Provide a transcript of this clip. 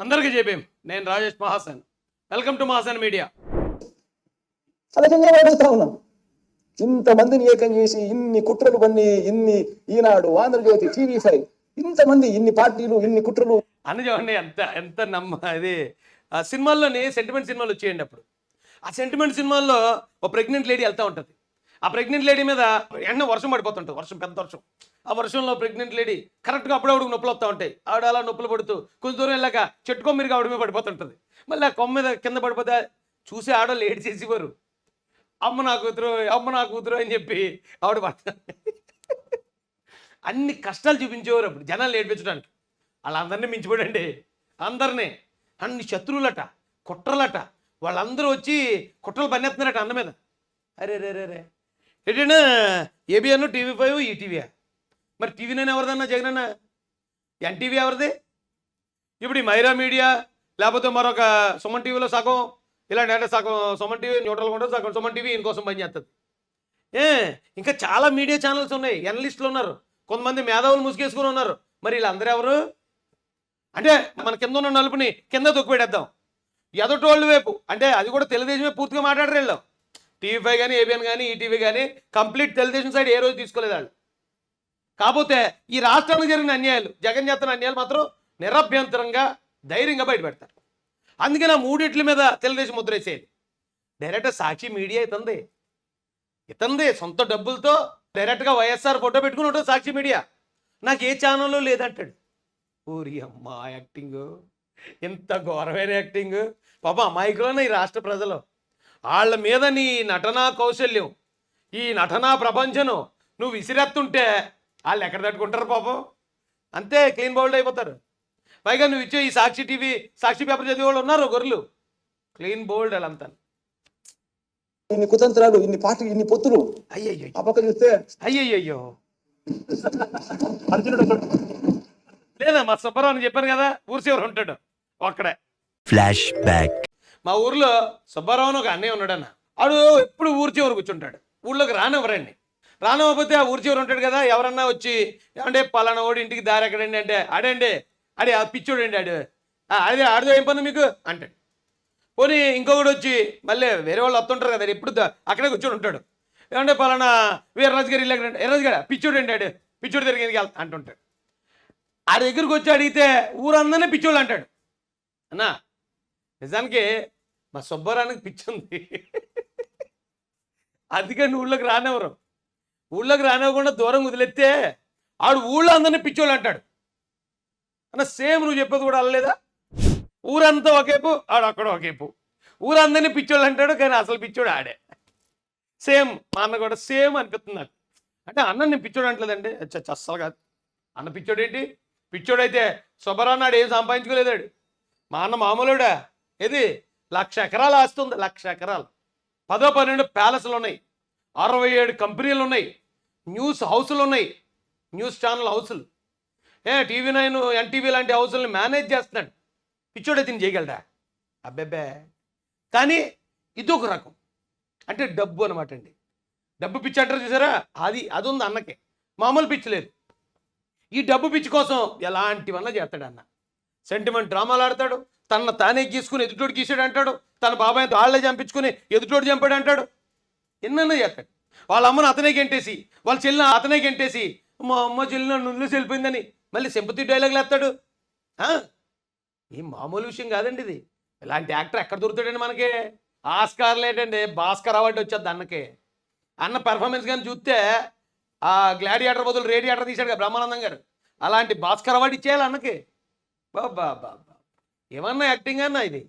అందరికీ చెప్పేం. నేను Rajesh Mahasan. Welcome to Mahasan media. సహజంగా వాడుతూ ఉన్నాం. ఇంతమందిని ఏకం చేసి ఇన్ని కుట్రలు పన్ని ఇన్ని ఈనాడు ఆంధ్రజ్యోతి టీవీ ఫైవ్. ఇంతమంది ఇన్ని పార్టీలు ఇన్ని కుట్రలు. అని చూడండి ఎంత ఎంత నమ్మ అది ఆ సినిమాల్లోని సెంటిమెంట్ సినిమాలు వచ్చేయండి అప్పుడు. ఆ సెంటిమెంట్ సినిమాల్లో ఒక ప్రెగ్నెంట్ లేడీ వెళ్తూ ఉంటుంది. ఆ ప్రెగ్నెంట్ లేడీ మీద ఎండ వర్షం పడిపోతుంటుంది. వర్షం పెద్ద వర్షం. ఆ వర్షంలో ప్రెగ్నెంట్ లేడీ కరెక్ట్గా అప్పుడప్పుడు నొప్పులు వస్తూ ఉంటాయి. ఆవిడ అలా నొప్పులు పడుతూ కొంచెం దూరం వెళ్ళాక చెట్టు కొమ్మిరిగా ఆవిడ మీద పడిపోతుంటుంది. మళ్ళీ ఆ కొమ్మ మీద కింద పడిపోతే చూసి ఆడవాళ్ళు ఏడు చేసేవారు. అమ్మ నా కూతురు అమ్మ నా కూతురు అని చెప్పి ఆవిడ పడతా అన్ని కష్టాలు చూపించేవారు అప్పుడు జనాలు ఏడిపించడానికి వాళ్ళందరినీ మించిపోడండి అందరినీ. అన్ని శత్రువులట కుట్రలట. వాళ్ళందరూ వచ్చి కుట్రలు పన్నెత్తున్నారట అన్న మీద. అరే రే రే రే. ఏంటంటే ఏబిఎన్ టీవీ ఫైవ్ ఈటీవీయా మరి టీవీ నేను ఎవరిదన్నా జగన్ అన్న? ఎన్టీవీ ఎవరిది? ఇప్పుడు ఈ మైరా మీడియా లేకపోతే మరొక సుమన్ టీవీలో సగం ఇలాంటి అంటే సగం సుమన్ టీవీ న్యూట్రల్ ఉంటుంది సగం సుమన్ టీవీ ఇంకోసం పనిచేస్తుంది. ఏ ఇంకా చాలా మీడియా ఛానల్స్ ఉన్నాయి ఎనలిస్టులు ఉన్నారు కొంతమంది మేధావులు ముసుగేసుకుని ఉన్నారు. మరి వీళ్ళందరూ ఎవరు? అంటే మన కింద ఉన్న నలుపుని కింద తొక్కిపెట్టేద్దాం. ఎదటోళ్ళు వైపు అంటే అది కూడా తెలుగుదేశమే పూర్తిగా మాట్లాడరు వెళ్ళాం. టీవీ ఫైవ్ కానీ ఏబిఎన్ కానీ ఈటీవీ కానీ కంప్లీట్ తెలుగుదేశం సైడ్ ఏ రోజు తీసుకోలేదు వాళ్ళు. కాకపోతే ఈ రాష్ట్రంలో జరిగిన అన్యాయాలు జగన్ చేస్తున్న అన్యాయాలు మాత్రం నిరభ్యంతరంగా ధైర్యంగా బయటపెడతారు. అందుకే నా మూడిట్ల మీద తెలుగుదేశం ముద్ర వేసేది డైరెక్ట్ సాక్షి మీడియా ఇతంది. ఇతంది సొంత డబ్బులతో డైరెక్ట్గా వైఎస్ఆర్ ఫోటో పెట్టుకుని ఉంటుంది సాక్షి మీడియా. నాకు ఏ ఛానల్లో లేదంటాడు. ఊరి అమ్మ యాక్టింగ్ ఎంత ఘోరమైన యాక్టింగ్. పాప అమాయకులోనే ఈ రాష్ట్ర ప్రజలు. వాళ్ళ మీద నీ నటనా కౌశల్యం ఈ నటనా ప్రపంచను నువ్వు విసిరెత్తుంటే వాళ్ళు ఎక్కడ తట్టుకుంటారు పాపం? అంతే క్లీన్ బౌల్డ్ అయిపోతారు. పైగా నువ్వు ఇచ్చే ఈ సాక్షి టీవీ సాక్షి పేపర్ చదివే వాళ్ళు ఉన్నారు గొర్రెలు. క్లీన్ బోల్డ్ వాళ్ళంతా ఇన్ని కుతంత్రాలు ఇన్ని పార్టీలు ఇన్ని పొత్తులు అయ్యయ్యో. ఆ పక్క చూస్తే అయ్యయ్యో అర్జునుడు. లేదా మా సుబ్బారావు అని చెప్పాను కదా ఊరి చివర ఉంటాడు ఒక్కడే. ఫ్లాష్ బ్యాక్ మా ఊర్లో సుబ్బారావు అని ఒక అన్నయ్య ఉన్నాడన్న. ఆడు ఎప్పుడు ఊరి చివర కూర్చుంటాడు. ఊళ్ళోకి రానివ్వరండి. రానివ్వకపోతే ఆ ఊరి చివర ఉంటాడు కదా ఎవరన్నా వచ్చి ఏమంటే పలానా ఓడి ఇంటికి దారి ఎక్కడండి? అంటే ఆడండి ఆడే ఆ పిచ్చోడండి ఆడు. "ఆ, ఆడదో ఏం పని మీకు? అంటాడు. పోనీ ఇంకొకటి వచ్చి మళ్ళీ వేరే వాళ్ళు వస్తుంటారు కదా ఎప్పుడు అక్కడే కూర్చొని ఉంటాడు. ఏమంటే పలానా వీరరాజు గారు ఇల్లు ఎక్కడ గారు పిచ్చోడు ఆడు. పిచ్చోడు తిరిగి అంటుంటాడు. ఆ దగ్గరికి వచ్చి అడిగితే ఊరందరినీ పిచ్చోళ్ళు అంటాడు. అన్నా నిజానికి మా సుబ్బారానికి పిచ్చి ఉంది. అందుకని ఊళ్ళోకి రానివ్వరు. ఊళ్ళోకి రానివ్వకుండా దూరం వదిలేస్తే ఆడు ఊళ్ళో అందరినీ పిచ్చోళ్ళు అంటాడు. అన్న సేమ్ నువ్వు చెప్పేది కూడా అల్లలేదా ఊరంతా ఒకేపు ఆడు అక్కడ ఒకేపు. ఊరందరినీ పిచ్చోళ్ళు అంటాడు కానీ అసలు పిచ్చోడు ఆడే. సేమ్ మా అన్న కూడా సేమ్ అనిపిస్తుంది నాకు. అంటే అన్న నేను పిచ్చోడు అంటలేదండి. చ- అస్సలు కాదు. అన్న పిచ్చోడు ఏంటి పిచ్చోడైతే సుబ్బరాన్నాడు ఏం సంపాదించుకోలేదాడు. మా అన్న మామూలుడా? ఇది లక్ష ఎకరాలు ఆస్తుంది లక్ష ఎకరాలు. పదో పన్నెండు ప్యాలెస్లు ఉన్నాయి. అరవై ఏడు కంపెనీలు ఉన్నాయి. న్యూస్ హౌసులు ఉన్నాయి. న్యూస్ ఛానల్ హౌసులు. ఏ టీవీ నైన్ ఎన్టీవీ లాంటి హౌసుల్ని మేనేజ్ చేస్తున్నాడు. పిచ్చోడే తిని చేయగలడా? అబ్బెబ్బే. కానీ ఇది ఒక రకం. అంటే డబ్బు అనమాట అండి. డబ్బు పిచ్చి అంటారు చూసారా? అది అది ఉంది అన్నకే. మామూలు పిచ్చి లేదు. ఈ డబ్బు పిచ్చి కోసం ఎలాంటివన్నా చేస్తాడు అన్న. సెంటిమెంట్ డ్రామాలు ఆడతాడు. తన తానే గీసుకుని ఎదుటోడు గీసాడు అంటాడు తన బాబాయ్ వాళ్ళే చంపించుకుని ఎదుటోడు చంపాడు అంటాడు ఎన్నైనా చేస్తాడు. వాళ్ళ అమ్మను అతనే గెంటేసి వాళ్ళ చెల్లిన అతనే గెంటేసి మా అమ్మ చెల్లిన నుండి చెల్లిపోయిందని మళ్ళీ సింపతి డైలాగులు వేస్తాడు ఏం మామూలు విషయం కాదండి ఇది. ఇలాంటి యాక్టర్ ఎక్కడ దొరుకుతాడండి మనకి? ఆస్కార్ లేటండి భాస్కర్ అవార్డు వచ్చేది అన్నకి. అన్న పెర్ఫార్మెన్స్ కానీ చూస్తే ఆ గ్లాడియేటర్ బదులు రేడియేటర్ తీశాడు కదా బ్రహ్మానందం గారు. అలాంటి భాస్కర్ అవార్డు ఇచ్చేయాలి అన్నకి. బాబా బాబా. ఏమన్నా యాక్టింగ్ అన్న ఇది